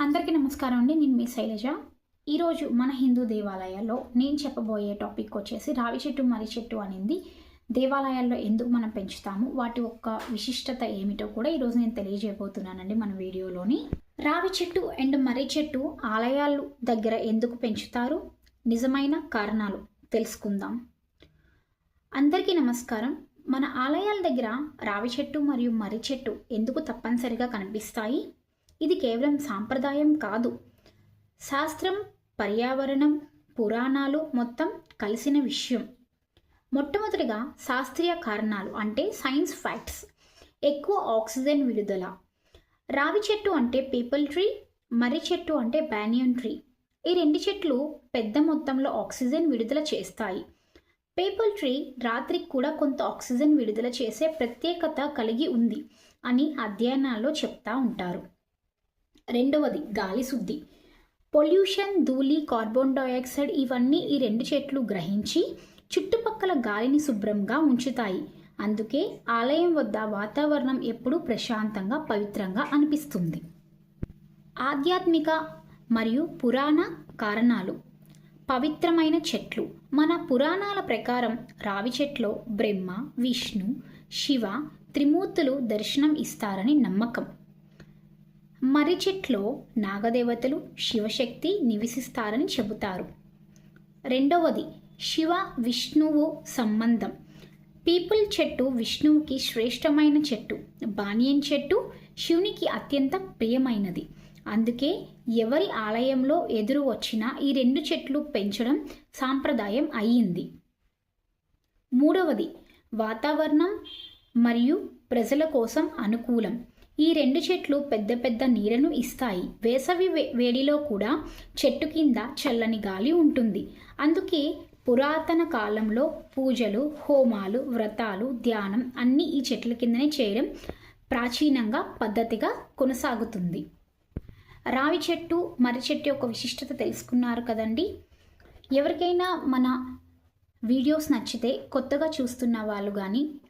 అందరికీ నమస్కారం అండి. నేను మీ శైలజ. ఈరోజు మన హిందూ దేవాలయాల్లో నేను చెప్పబోయే టాపిక్ వచ్చేసి రావి చెట్టు మర్రి చెట్టు అనేది. దేవాలయాల్లో ఎందుకు మనం పెంచుతాము? వాటి యొక్క విశిష్టత ఏమిటో కూడా ఈరోజు నేను తెలియజేయబోతున్నానండి మన వీడియోలోని. రావి చెట్టు అండ్ మర్రి చెట్టు ఆలయాలు దగ్గర ఎందుకు పెంచుతారు? నిజమైన కారణాలు తెలుసుకుందాం. అందరికీ నమస్కారం. మన ఆలయాల దగ్గర రావి చెట్టు మరియు మర్రి చెట్టు ఎందుకు తప్పనిసరిగా కనిపిస్తాయి? ఇది కేవలం సాంప్రదాయం కాదు. శాస్త్రం పర్యావరణం పురాణాలు మొత్తం కలిసిన విషయం. మొట్టమొదటిగా శాస్త్రీయ కారణాలు అంటే సైన్స్ ఫ్యాక్ట్స్. ఎక్కువ ఆక్సిజన్ విడుదల. రావి చెట్టు అంటే పీపుల్ ట్రీ మర్రి చెట్టు అంటే బ్యానియన్ ట్రీ. ఈ రెండు చెట్లు పెద్ద మొత్తంలో ఆక్సిజన్ విడుదల చేస్తాయి. పేపుల్ ట్రీ రాత్రికి కూడా కొంత ఆక్సిజన్ విడుదల చేసే ప్రత్యేకత కలిగి ఉంది అని అధ్యయనాల్లో చెప్తా ఉంటారు. రెండవది గాలి శుద్ధి. పొల్యూషన్ ధూళి కార్బన్ డయాక్సైడ్ ఇవన్నీ ఈ రెండు చెట్లు గ్రహించి చుట్టుపక్కల గాలిని శుభ్రంగా ఉంచుతాయి. అందుకే ఆలయం వద్ద వాతావరణం ఎప్పుడూ ప్రశాంతంగా పవిత్రంగా అనిపిస్తుంది. ఆధ్యాత్మిక మరియు పురాణ కారణాలు. పవిత్రమైన చెట్లు. మన పురాణాల ప్రకారం రావి చెట్లో బ్రహ్మ విష్ణు శివ త్రిమూర్తులు దర్శనం ఇస్తారని నమ్మకం. మర్రి చెట్లో నాగదేవతలు శివశక్తి నివసిస్తారని చెబుతారు. రెండవది శివ విష్ణువు సంబంధం. పీపుల్ చెట్టు విష్ణువుకి శ్రేష్టమైన చెట్టు. బానియన్ చెట్టు శివునికి అత్యంత ప్రియమైనది. అందుకే ఎవరి ఆలయంలో ఎదురు వచ్చినా ఈ రెండు చెట్లు పెంచడం సాంప్రదాయం అయ్యింది. మూడవది వాతావరణం మరియు ప్రజల కోసం అనుకూలం. ఈ రెండు చెట్లు పెద్ద పెద్ద నీడను ఇస్తాయి. వేసవి వే- వేడిలో కూడా చెట్టు కింద చల్లని గాలి ఉంటుంది. అందుకే పురాతన కాలంలో పూజలు హోమాలు వ్రతాలు ధ్యానం అన్నీ ఈ చెట్ల కిందనే చేయడం ప్రాచీనంగా పద్ధతిగా కొనసాగుతుంది. రావి చెట్టు మర్రి చెట్టు యొక్క విశిష్టత తెలుసుకున్నారు కదండి? ఎవరికైనా మన వీడియోస్ నచ్చితే కొత్తగా చూస్తున్న వాళ్ళు కానీ